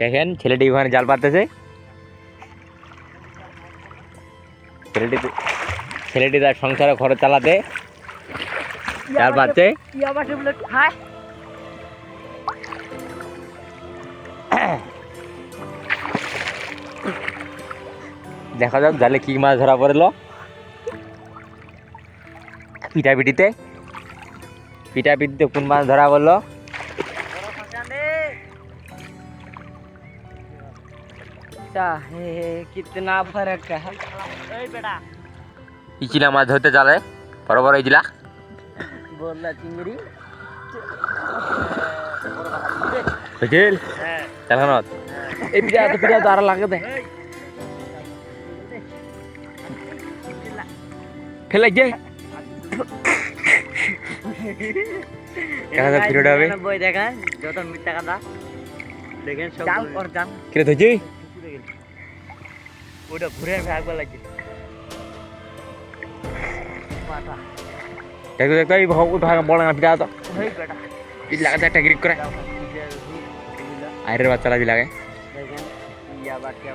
দেখেন, ছেলেটি ওখানে জাল পাততেছে ছেলেটি ছেলেটি তার সংসারে খরচ চালাতে জাল পাচ্ছে দেখা যাক জালে কি মাছ ধরা পড়ল। পিঠা পিঠিতে কোন মাছ ধরা পড়ল। चा है कितना फर्क है ए बेटा ইচিলা মাছ ধরতে জালে বড় বড় ইচিলা बोल रहा चिंगड़ी বুঝিল চালানত এই পিঠা তো পিঠা তো আর লাগে দে ফেলাই যে দেখা যাক ভিডিওটা হবে বই দেখেন যত মিথ্যা কথা দেখেন সব জাল কর জাল কিরে ধরছি ওটা ঘুরে ভাগবা লাগছে মাথা দেখো দেখো এই ভাগ ভাগ বড় না পিঠা তো এই লাগাতে একটা গ্রিপ করে। আইরের বাচ্চারা লাগে দেখেন ইয়া বাট ইয়া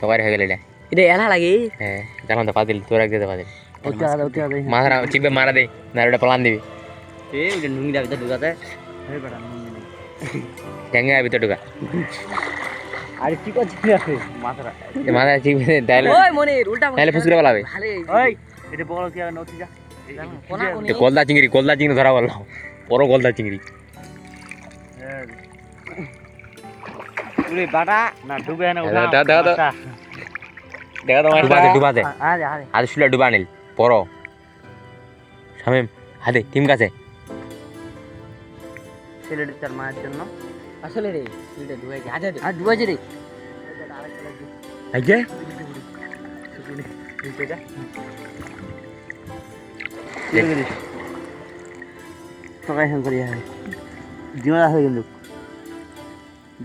কবার হয়ে গেল এটা এলা লাগে হ্যাঁ জানান তো পাতিল তোর এক দিতে পাতিল মাথা চিপে মারা দে না ওটা পালান দিবি নেই ঠেঙ্গে ভিতর ঢুকা আরে কি করছিস আছে মাথাটা এ মাথা চিপে তাহলে ওই মনির উল্টা তাহলে ফুসকুরা বলাবে ওই এটা বড় কি আর নতি যা কোনা গলদা চিংড়ি গলদা চিংড়ি ধরা বলল বড় গলদা চিংড়ি উড়ে বাটা না ডুবে না দাও, দাও, দাও। দেখা তোমার ডুবাতে ডুবাতে আরে আরে। হাতে শুলে ডুবা নিল। বড় শামিম হাতে টিম কাছে। ছেলেটি তার মায়ের জন্য। আসলে রে ছেলেটা ডুবাইছে আজ আর ডুবাইছে রে। এই যে সবাই হ্যাঁ করি হ্যাঁ। জিমাত আছে কিন্তু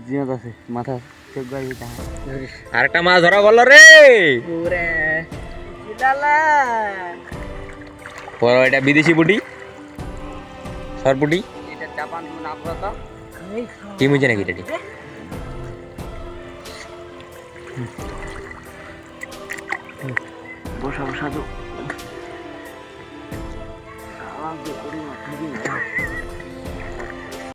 জিমাত আছে মাথা চোখ গাড়ি আরেকটা মাছ ধরা বলল রে। পুরে এটা বিদেশি বুটি সরপুটি এটা জাপান তুমি না পড়া তো নাকি এটা বসা বসা তো।